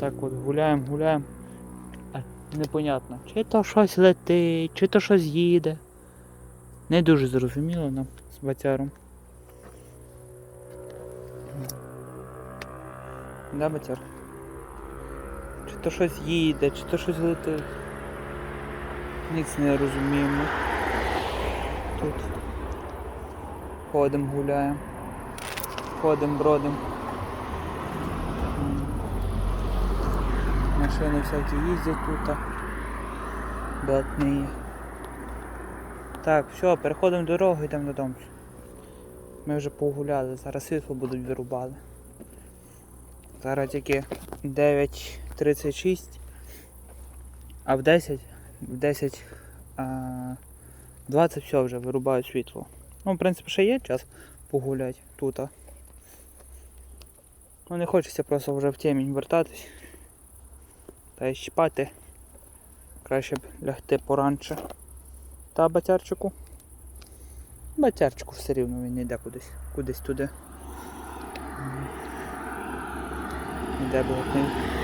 Так от гуляємо, гуляємо. Непонятно, чи то щось летить, чи то щось їде. Не дуже зрозуміло нам з батяром. Да, батяр? Чи то щось їде, чи то щось летить. Ніц не розуміємо. Тут. Ходимо, гуляємо. Ходимо, бродимо. Машини всякі їздять тут. Блатні. Так, все, переходимо дорогу, йдемо додому. Ми вже погуляли, зараз світло будуть вирубали. Зараз тільки 9.36, а в 10, в 10, а, 20 все вже вирубають світло. Ну, в принципі, ще є час погуляти тут. Ну не хочеться просто вже в темінь вертатись. Та й щіпати. Краще б лягти поранше. Та батярчику. Батярчику все рівно він йде кудись. Кудись туди. Йде Іде блатний.